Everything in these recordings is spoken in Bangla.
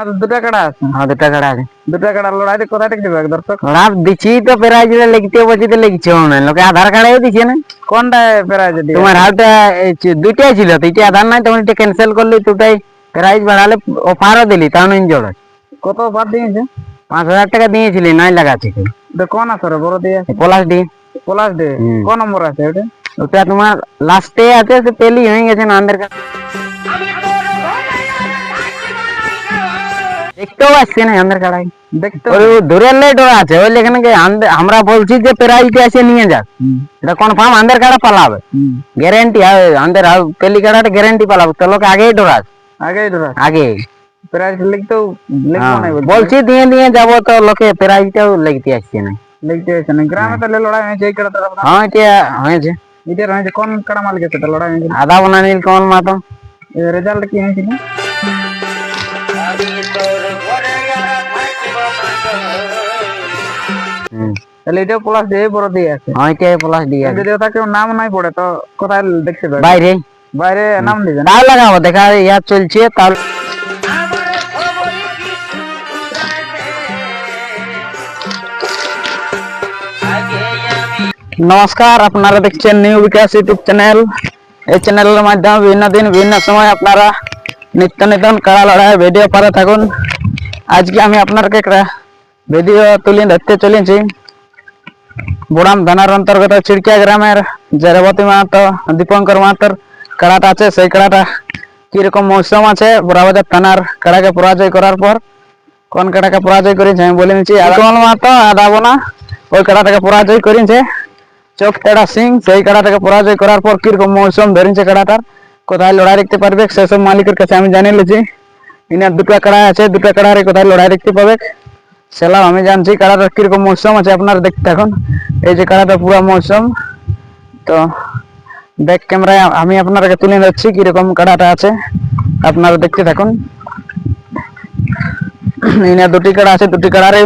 আপনাদের দুটা কাড়া আছে হ্যাঁ দুটা কাড়া আছে দুটা কাড়া লড়াইতে কোথায় থেকে দেবে দর্শক রাত দিছি তো প্রাইজ লিখতে বলছি তো লিখছে না লোকে আধার কার্ডেও দিছে না কোনটা প্রাইজ দিয়ে তোমার হাউটা দুইটাই ছিল তো এটা আধার নাই তখন এটা ক্যান্সেল করলি দুটাই প্রাইজ বাড়ালে অফারও দিলি তাও নাই জড় কত বাদ দিয়েছে পাঁচ হাজার টাকা দিয়েছিলি নাই লাগাচ্ছি এটা কোন আছে রে বড় দিয়ে? পলাশ ডি পলাশ ডে হুম। কোন নম্বর আছে ওটা? ওটা তোমার লাস্টে আছে সে পেলি হয়ে গেছে না আমাদের কাছে দেখতেও আসছে না আমাদের কাড়াই। দেখতে দূরের লেট আছে ওই এখানে আমরা বলছি যে প্রাইজটা এসে নিয়ে যাক। এটা কনফার্ম আমাদের কাড়া পালাবে। গ্যারেন্টি আমাদের পেলি কাড়াটা গ্যারেন্টি পালাবে। তো লোক আগেই ডরাস আগেই ধরা আগে। প্রাইজ লিখতেও লিখব হ্যাঁ, বলছি। দিয়ে দিয়ে যাব তো লোকে প্রাইজটাও লিখতে আসছে না। লিখতে হয়েছে না। গ্রামে তাহলে লড়াই হয়েছে এই হ্যাঁ এটা হয়েছে। এটা হয়েছে। কোন কাড়া লড়াই আদা বনা নীল কমল মাতো রেজাল্ট কি হয়েছিল? তাহলে এটাও প্লাস দিয়ে বড় দিয়ে আছে। হ্যাঁ প্লাস দিয়ে আছে। যদি ওটা কেউ নাম নাই পড়ে তো কোথায় দেখতে পাবে? বাইরে। বাইরে নাম দিবেন তাও লাগাবো দেখা ইয়া চলছে তাও নমস্কার আপনারা দেখছেন নিউ বিকাশ ইউটিউব চ্যানেল এই চ্যানেলের মাধ্যমে বিভিন্ন দিন বিভিন্ন সময় আপনারা নিত্য নতুন কাড়া লড়াই ভিডিও পারে থাকুন। আজকে আমি আপনাকে একটা ভিডিও তুলে ধরতে চলেছি। বুড়াম থানার অন্তর্গত চিড়কিয়া গ্রামের যে মাহাতো, দীপঙ্কর মাহাতোর কাড়াটা আছে, সেই কাড়াটা কীরকম মৌসুম আছে বুড়াবাজার থানার কাড়াকে পরাজয় করার পর? কোন কাড়াকে পরাজয় করেছে আমি বলে নিচ্ছি আদমল মাহাতো আদাবনা ওই কাড়াটাকে পরাজয় করেছে। চোখ তেড়া সিং, সেই কাড়াটাকে পরাজয় করার পর কীরকম মৌসুম ধরেছে কাড়াটার? কোথায় লড়াই দেখতে পারবে? সেসব মালিকের কাছে আমি জানিয়ে নিয়েছি ইনার দুটো কাড়া আছে, দুটো কাড়ারে কোথায় লড়াই দেখতে পাবে? সেলাম, আমি জানছি কাড়াটার কীরকম মৌসুম আছে, আপনারা দেখতে থাকুন। এই যে কাড়াটা পুরো মৌসুম, তো ব্যাক ক্যামেরায় আমি আপনাদেরকে তুলে ধরছি কীরকম কাড়াটা আছে, আপনারা দেখতে থাকুন। এখানে দুটি কাড়া আছে, দুটি কাড়ারে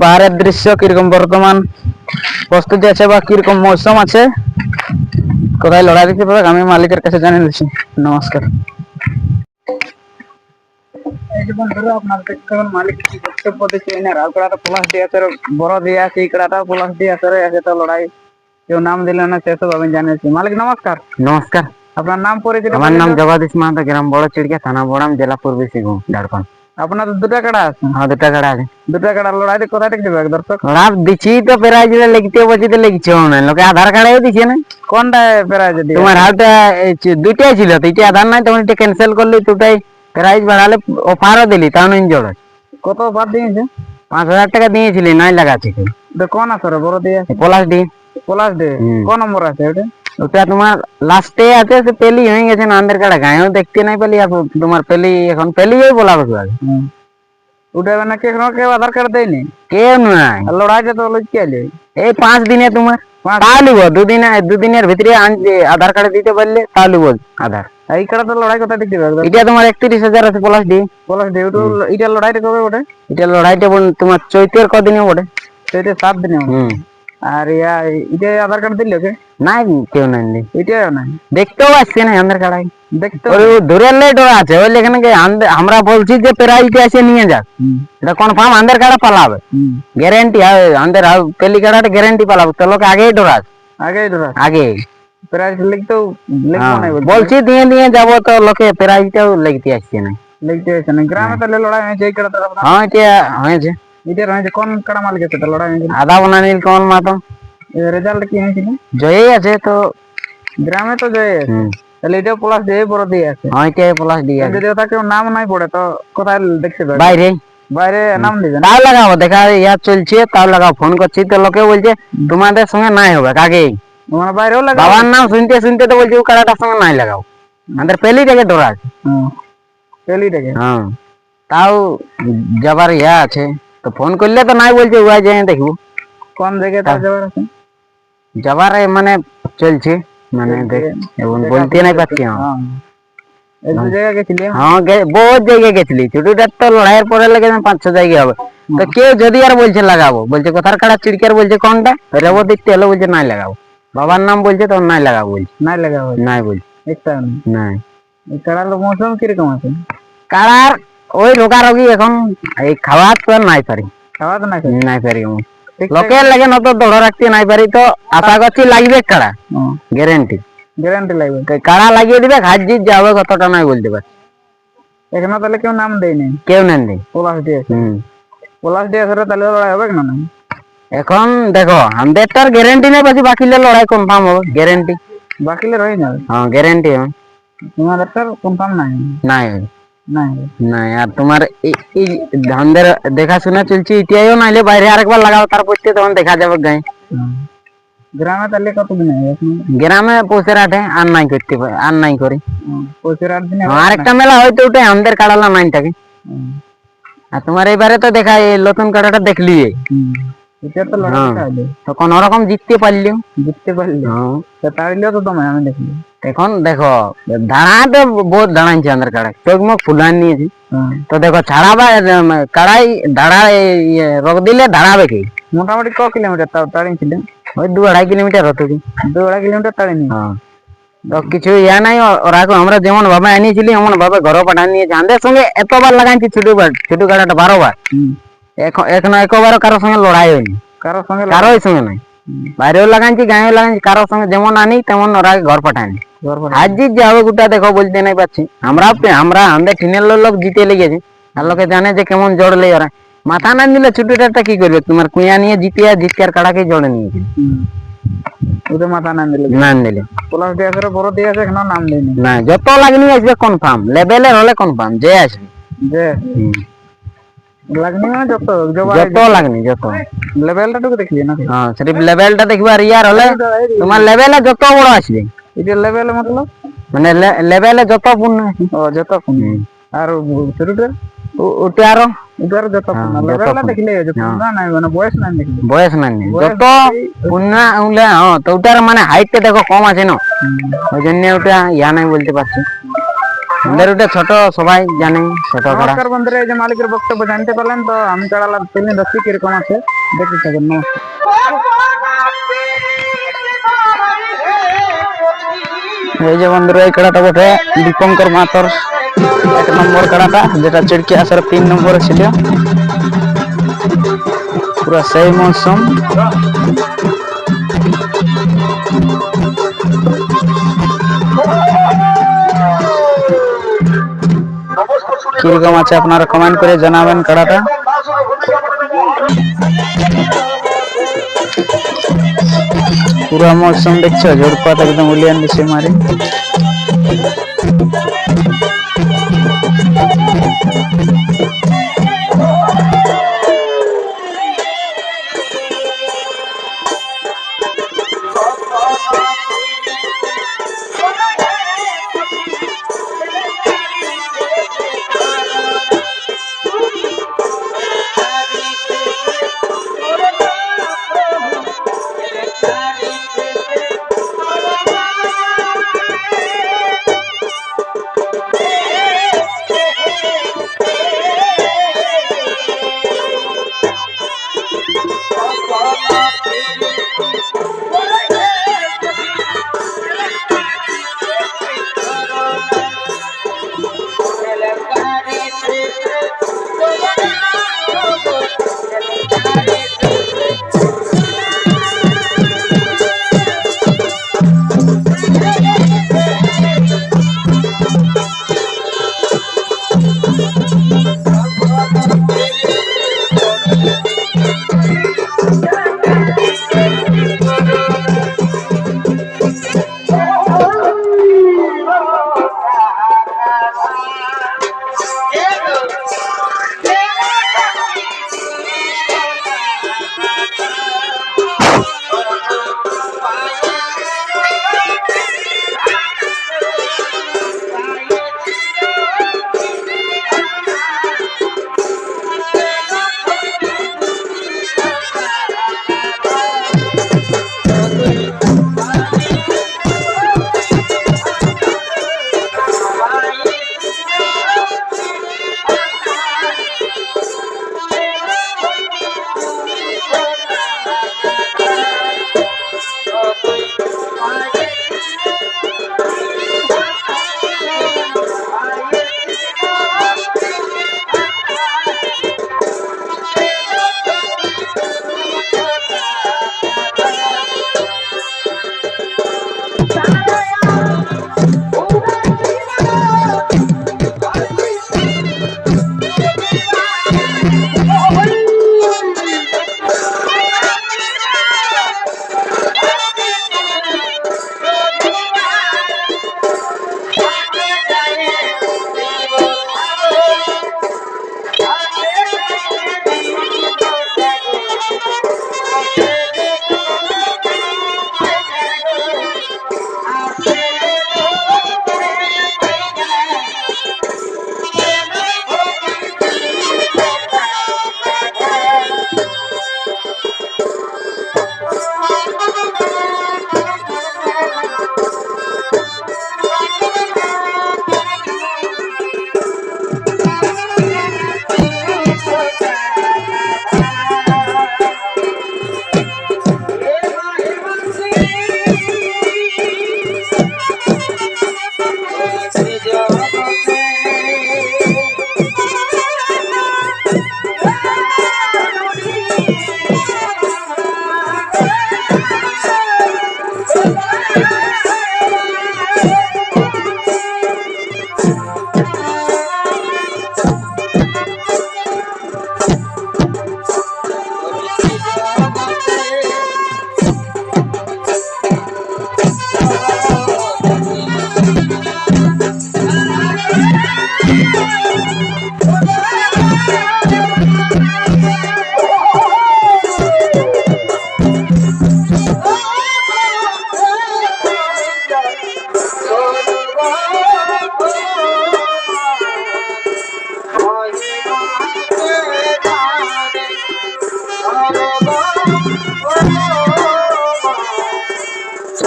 বাহারের দৃশ্য কীরকম বর্তমান প্রস্তুতি আছে বা কীরকম মৌসুম আছে। কোথায় লড়াই দেখতে পাবে আমি মালিকের কাছে জানিয়ে দিচ্ছি। নমস্কার। আপনার দেখতে পাবেন মালিক কি বক্তব্য দিচ্ছে এনার আর কাড়াটা প্লাস দিয়ে আছে বড় দিয়ে আছে এই কাড়াটা প্লাস দিয়ে আছে রে, তো লড়াই। কেউ নাম দিল না সেসব আমি জানিয়েছি। মালিক নমস্কার। নমস্কার। আপনার নাম পরিচিত আমার নাম জগদীশ মাহাতো গ্রাম বড় চিড়িয়া থানা বড়াম জেলা পূর্বী সিংহ ঝাড়খণ্ড। আপনাদের দুটা কাড়া আছে? হ্যাঁ দুটা কাড়া আছে। দুটা কাড়া লড়াইতে কোথায় থেকে দেবে দর্শক? রাত দিছি তো প্রাইজ লিখতে বলছি তো লিখছে না লোকে আধার কার্ডেও দিছে না। কোনটা প্রাইজ দিয়ে তোমার হাউটা দুইটাই ছিল তো এটা আধার নাই তখন এটা ক্যান্সেল করলি দুটাই প্রাইজ বাড়ালে অফারও দিলি তাও নাই জড়। কত বাদ দিয়েছে? পাঁচ হাজার টাকা দিয়েছিলি নাই লাগাচ্ছি এটা কোন আছে রে বড় দিয়ে? আছে পলাশ ডি প্লাস ডে হুম। কোন নম্বর আছে ওটা? ওটা তোমার লাস্টে আছে সে পেলি হয়ে গেছে না আন্দের কাড়া গায়েও দেখতে নাই পেলি আর তোমার পেলি এখন পেলিই বলাবে তো আগে ওটা মানে কে কেউ আধার কার্ড দেয়নি? কেউ নাই। আর লড়াইটা তো লইকে আলে এই পাঁচ দিনে তোমার তাও লিব দুদিন দুদিনের ভিতরে আন- যে আধার কার্ড দিতে পারলে তাও লিব আধার। এই কাড়া তো লড়াই কোথায় দেখতে পাবে? এটা তোমার একত্রিশ হাজার আছে পলাশ ডি। প্লাস ডে ওটা এটা লড়াইটা কবে ওটা এটা লড়াইটা তোমার চৈতের কদিনে ওঠে সেটা সাত দিনে হুম। আর ইয়া এটা আধার কার্ড দিলে ওকে? নাই কেউ নাই নি। এটাও নাই। দেখতেও আসছে না আমাদের কাড়াই দেখতে ওই দূরের লেট আছে। ওই এখানে কি আমরা বলছি যে প্রাইজটা এসে নিয়ে যাক। এটা কনফার্ম আমাদের কাড়া পালাবে। গ্যারেন্টি আমাদের পেলি কাড়াটা গ্যারেন্টি পালাবে। তো লোক আগেই ডরাস। আগেই ধরা আগে লিখতেও লিখব হ্যাঁ, নাই বলছি। দিয়ে দিয়ে যাব তো লোকে প্রাইজটাও লিখতে আসছে না। লিখতে হয়েছে না। গ্রামে তাহলে লড়াই হয়েছে এই তো হ্যাঁ এটা হয়েছে। এটা হয়েছে কোন কাড়া মালিক আছে তো লড়াই হয়েছিল আদা বনা নীল কমল মাতো। রেজাল্ট কি হয়েছিল জয়ই আছে তো। গ্রামে তো জয় আছে। তাহলে এটা প্লাস দিয়ে বড় দিয়ে আছে। হ্যাঁ এটা প্লাস দিয়ে আছে। যদি ওটা কেউ নাম নাই পড়ে তো কোথায় দেখতে পাবে? বাইরে। বাইরে নাম দিবেন তাও লাগাবো দেখা ইয়া চলছে তাও লাগাও ফোন করছি তো লোকে বলছে তোমাদের সঙ্গে নাই হবে আগেই তোমার বাইরেও লাগা বাবার নাম শুনতে শুনতে তো বলছে ও কাড়াটার সঙ্গে নাই লাগাও। আমাদের পেলি থেকে ডরা আছে পেলিটাকে হ্যাঁ তাও যাবার ইয়া আছে তো ফোন করলে তো নাই বলছে উয়া যাই দেখব কোন জায়গায় তার যাবার আছে? যাবার মানে চলছে মানে এখন বলতে নাই পারছি হ্যাঁ। হ্যাঁ। হ্যাঁ বহুত জায়গায় গেছিলি। ছোটটার তো লড়াইয়ের পরে লেগে পাঁচ ছ জায়গায় হবে। তো কেউ যদি আর বলছে লাগাবো বলছে কোথার কাড়া চিড়কার বলছে কোনটা? রেবো দেখতে হলে বলছে নাই লাগাবো। বাবার নাম বলছে তখন নাই লাগাবো বলছে নাই লাগা হয় নাই বলছে একটা নাই। এই কাড়ার মৌসুম কীরকম আছে? কাড়ার ওই রোগারোগী এখন এই খাওয়া তো নাই পারি। খাওয়া তো নাকি নাই পারি লোকের লাগে নত দৌড় রাখতে নাই পারি তো আশা করছি লাগবে কাড়া। গ্যারেন্টি। গ্যারান্টি লাগবে। কাড়া লাগিয়ে দিবে হাত জিত যাবে কতটা নাই বলতে পারছি। এখানে তাহলে কেউ নাম দেয়নি? কেউ নেন নেই পলাশ হুম। পলাশ দিয়েছে তাহলে লড়াই হবে না নাই এখন দেখো আমাদের তো আর গ্যারেন্টি নেই পাচ্ছি বাকিলে লড়াই কনফার্ম হবে গ্যারেন্টি বাকিলে রয়ে যাবে। হ্যাঁ গ্যারেন্টি তোমাদের তো কনফার্ম নাই। নাই। নাই আর তোমার এই- ধানদের দেখাশোনা চলছে ইটিআইও নাইলে বাইরে আরেকবার লাগাও তারপর তখন দেখা যাবে গায়ে। গ্রামে তাহলে কতদিন গ্রামে পৌঁছে রাখে আর নাই করতে আর নাই করি। পঁচিশ আট দিন আর একটা মেলা হয়তো ওটাই আমাদের কাড়ালা নাইন থাকে। আর তোমার এবারে তো দেখা নতুন কাড়াটা দেখলি। এটা তো লড়াইটা হবে তো কোন রকম জিততে পারলিও জিততে পারলি। হ্যাঁ। তো তোমায় আমি দেখলি এখন দেখো দাঁড়াতে বহুত দাঁড়াইছে আমাদের কাড়া চোখ মুখ ফুলান নিয়েছে। হ্যাঁ। তো দেখো ছাড়াবা কাড়াই দাঁড়া ইয়ে, রোগ দিলে দাঁড়াবে কি? মোটামুটি ক কিলোমিটার তাও তাড়িয়েছিলেন ওই দু আড়াই কিলোমিটার হতো কি? দু আড়াই কিলোমিটার তাড়িয়ে হ্যাঁ। তো কিছু ইয়া নাই ওরা আমরা যেমন ভাবে আনিয়েছিলি এমন ভাবে ঘর পাঠান নিয়েছে। আমাদের সঙ্গে এতবার লাগাইছি ছোট ছোট গাড়াটা বারো বার। এখন একবারও কারোর সঙ্গে লড়াই হয়নি। কারোর সঙ্গে কারোর সঙ্গে নাই। বাইরেও লাগাইছি গাঁয়েও লাগাইছি কারোর সঙ্গে যেমন আনি তেমন ওরা ঘর পাঠায়নি আজ গোটা দেখো বলতে নাই পাচ্ছি আমরা আমরা আমাদের টিনের লোক জিতে লেগেছে। আর লোকে জানে যে কেমন জড়লে ওরা। মাথা না দিলে ছোটটা কি করবে? তোমার কুইয়া নিয়ে জিতে আর জিতে আর কাড়াকে জড়ে নিয়েছে। ওদের মাথা নাম দিলে না দিলে পলাশ দিয়েছে বড় এখনও নাম না যত লাগনি আসবে কনফার্ম লেভেলের হলে কনফার্ম যে আসবে। যে। লাগনি মানে যত যত লাগনি। যত। লেভেলটা টুকু দেখলি নাকি? হ্যাঁ সেটি লেভেলটা দেখবে আর ইয়ার হলে তোমার লেভেলে যত বড় আসবে। এটা লেভেল মতলব? মানে লেভেলে যত পূর্ণ ও যত কম আর ও- ওটা আরও। যত কম লেভেলটা দেখলে যত না নাই মানে বয়স নাই দেখলি। বয়স নাই নি। যত পূর্ণ উলে হ্যাঁ তো ওটার মানে হাইটটা দেখো কম আছে না। ওই জন্য ওটা ইয়া নাই বলতে পারছি। ওটা ছোট সবাই জানে ছোট করা নমস্কার বন্ধুরা এই যে মালিকের বক্তব্য জানতে পারলেন তো আমি কাড়ালা তিনি দশটি কীরকম আছে দেখতে থাকুন নমস্কার। এই যে বন্ধুরা এই কাড়াটা বটে দীপঙ্কর মাতর এক নম্বর কাড়াটা যেটা চিড়কি আসার তিন নম্বরে ছিল পুরো সেই মৌসুম। কীরকম আছে আপনারা কমেন্ট করে জানাবেন কাড়াটা? পুরো মৌসুম দেখছ ঝোড়পাত একদম উলিয়ান দিছে মারি।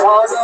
was